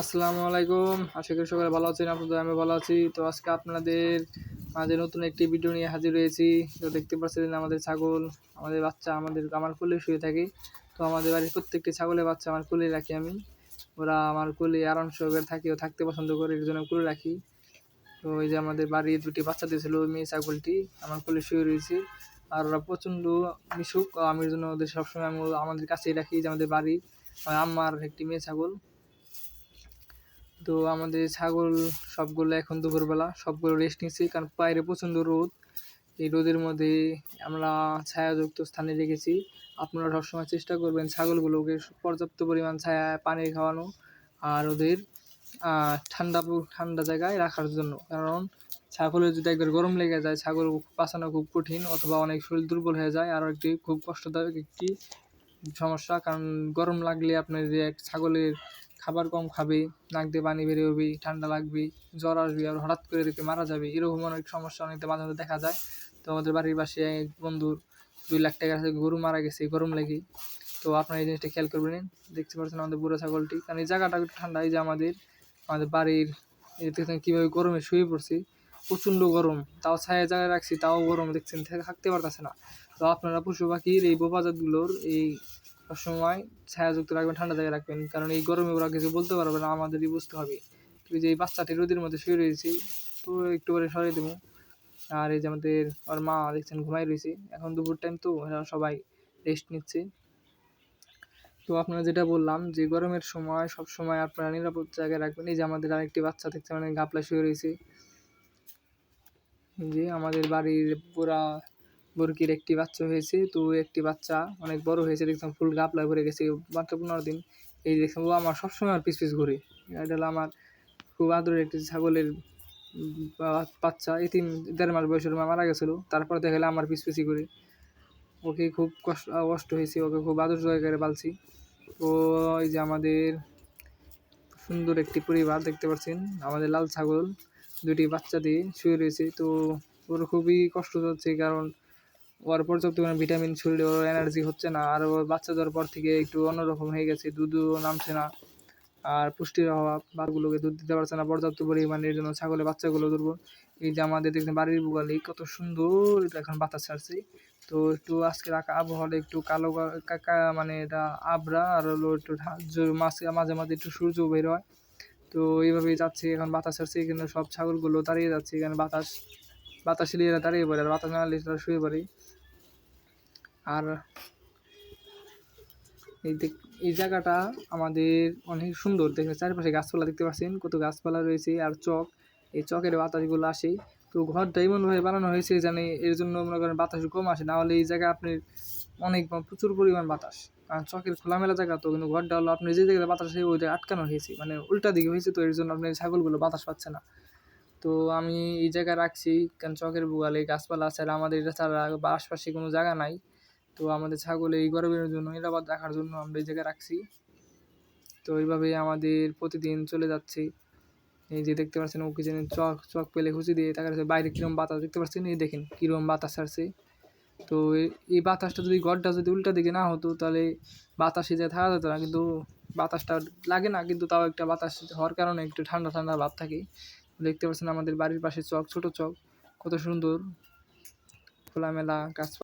আসসালামু আলাইকুম। আশা করি সকালে ভালো আছেন আপনাদের আমি ভালো আছি। তো আজকে আপনাদের মাঝে নতুন একটি ভিডিও নিয়ে হাজির হয়েছি। তো দেখতে পাচ্ছেন আমাদের ছাগল, আমাদের বাচ্চা আমাদের আমার কোলে শুয়ে থাকে। তো আমাদের বাড়ির প্রত্যেকটি ছাগলের বাচ্চা আমার কোলে রাখি আমি। ওরা আমার কোলে আরাম সহকারে থাকি ও থাকতে পছন্দ করে, এর জন্য কোলে রাখি। তো এই যে আমাদের বাড়ির দুটি বাচ্চা দিয়েছিল মেয়ে ছাগলটি, আমার কোলে শুয়ে রয়েছে। আর ওরা প্রচণ্ড মিশুক আমি জন্য ওদের সবসময় আমি আমাদের কাছেই রাখি, যে আমাদের বাড়ি আমার একটি মেয়ে ছাগল। তো আমাদের ছাগল সবগুলো এখন দুপুরবেলা, সবগুলো রেস্ট নিচ্ছি কারণ বাইরে প্রচণ্ড রোদ। এই রোদের মধ্যে আমরা ছায়াযুক্ত স্থানে রেখেছি। আপনারা সবসময় চেষ্টা করবেন ছাগলগুলোকে পর্যাপ্ত পরিমাণ ছায়া, পানি খাওয়ানো আর ওদের ঠান্ডা ঠান্ডা জায়গায় রাখার জন্য। কারণ ছাগলের যদি একবার গরম লেগে যায়, ছাগল বাঁচানো খুব কঠিন অথবা অনেক শরীর দুর্বল হয়ে যায়, আরও একটি খুব কষ্টদায়ক একটি সমস্যা। কারণ গরম লাগলে আপনার যে এক ছাগলের খাবার কম খাবে, নাক দিয়ে পানি বেরিয়ে হবে, ঠান্ডা লাগবে, জ্বর আসবে আর হঠাৎ করে দেখে মারা যাবে, এরকম অনেক সমস্যা অনেকটা মাঝে মাঝে দেখা যায়। তো আমাদের বাড়ির পাশে এক বন্ধুর দুই লাখ টাকার গরু মারা গেছে গরম লেগে তো আপনারা এই জিনিসটা খেয়াল করবেন, দেখতে পাচ্ছেন আমাদের বুড়ো ছাগলটি। কারণ এই জায়গাটা একটু ঠান্ডা, এই যে আমাদের আমাদের বাড়ির দেখছেন কীভাবে গরমে শুয়ে পড়ছি। প্রচণ্ড গরম, তাও ছায়া জায়গায় রাখছি, তাও গরম, দেখছেন, থাকতে পারতেছে না। তো আপনারা পশু পাখির এই বোপাজাতগুলোর এই সবসময় ছায়াযুক্ত রাখবেন, ঠান্ডা জায়গায় রাখবেন। কারণ এই গরমে ওরা কিছু বলতে পারবে না, আমাদেরই বুঝতে হবে। তো যে এই বাচ্চাটি রোদের মধ্যে শুয়ে রয়েছি তো একটু করে সরিয়ে দেবো। আর এই যে আমাদের ওর মা দেখছেন ঘুমাই রয়েছে। এখন দুপুর টাইম তো সবাই রেস্ট নিচ্ছে। তো আপনারা যেটা বললাম যে গরমের সময় সব সময় আপনারা নিরাপদ জায়গায় রাখবেন। এই যে আমাদের আরেকটি বাচ্চা দেখছে মানে গাপলা শুয়ে রয়েছে। যে আমাদের বাড়ির পুরা বরকির একটি বাচ্চা হয়েছে, তো একটি বাচ্চা অনেক বড় হয়েছে, দেখতাম ফুল গাপলা ভরে গেছে। মাত্র পনেরো দিন, এই দেখলাম ও আমার সবসময় আমার পিস পিস ঘুরে। এটা হলো আমার খুব আদরের একটি ছাগলের বাচ্চা। এই তিন, দেড় মাস বয়সের মা মারা গেছিল, তারপর দেখা গেলে আমার পিস পিসি করে ওকে খুব কষ্ট কষ্ট হয়েছে, ওকে খুব আদর জায়গায় পালছি। ও এই যে আমাদের সুন্দর একটি পরিবার দেখতে পাচ্ছেন, আমাদের লাল ছাগল, দুটি বাচ্চা দিয়ে শুয়ে রয়েছে। তো ওর খুবই কষ্ট হচ্ছে, কারণ ওর পর্যাপ্ত পরিমাণে ভিটামিন শরীরে ওর এনার্জি হচ্ছে না। আর ওর বাচ্চা দেওয়ার পর থেকে একটু অন্যরকম হয়ে গেছে, দুধও নামছে না। আর পুষ্টির অভাব বাচ্চাগুলোকে দুধ দিতে পারছে না, পর্যাপ্ত পরিমাণে এর জন্য ছাগলের বাচ্চাগুলো দুর্বল। এই যে আমাদের দেখছেন বাড়ির বুগালি কত সুন্দর এটা এখন বাতাস ছাড়ছে। তো একটু আজকে আঁকা আবহাওয়াটা একটু কালো কাকা মানে এটা আবরা আর হলো একটু মাঝে মাঝে মাঝে একটু সূর্য বের হয়। তো এইভাবেই যাচ্ছে, এখন বাতাস আসছে এখানে সব ছাগলগুলো দাঁড়িয়ে যাচ্ছে, এখানে বাতাস। বাতাস এরা দাঁড়িয়ে পড়ে, আর বাতাস না এলে তারা শুয়ে পড়ে। আর এই এই জায়গাটা আমাদের অনেক সুন্দর দেখে চারিপাশে গাছপালা দেখতে পাচ্ছেন, কত গাছপালা রয়েছে আর চক। এই চকের বাতাসগুলো আসে। তো ঘরটা এমনভাবে বানানো হয়েছে জানে এর জন্য মনে করেন বাতাস কম আসে, না হলে এই জায়গায় আপনি অনেক প্রচুর পরিমাণ বাতাস। কারণ চকের খোলামেলা জায়গা তো, কিন্তু ঘরটা হলো আপনি যে জায়গায় বাতাস ওই ওইটা আটকানো হয়েছে মানে উল্টা দিকে হয়েছে তো, এর জন্য আপনি ছাগলগুলো বাতাস পাচ্ছে না। তো আমি এই জায়গায় রাখছি, কারণ চকের বুগালে গাছপালা আছে আমাদের এটা ছাড়া আশপাশে কোনো জায়গা নাই। তো আমাদের ছাগল এই গরমের জন্য নিরাপদ রাখার জন্য আমরা এই জায়গায় রাখছি। তো এইভাবে আমাদের প্রতিদিন চলে যাচ্ছে। এই যে দেখতে পাচ্ছেন ওকে যেন চক চক পেলে খুঁজে দিয়ে তাকে বাইরে কীরকম বাতাস? দেখতে পাচ্ছেন? এই দেখেন কীরকম বাতাস আসছে। তো এই বাতাসটা যদি ঘরটা যদি উল্টা দিকে না হতো, তাহলে বাতাসে যে থাকা যেত না। কিন্তু বাতাসটা লাগে না, কিন্তু তাও একটা বাতাস হওয়ার কারণে একটু ঠান্ডা ঠান্ডা ভাব থাকে। দেখতে পাচ্ছেন আমাদের বাড়ির পাশে চক ছোট চক। কত সুন্দর খোলামেলা গাছ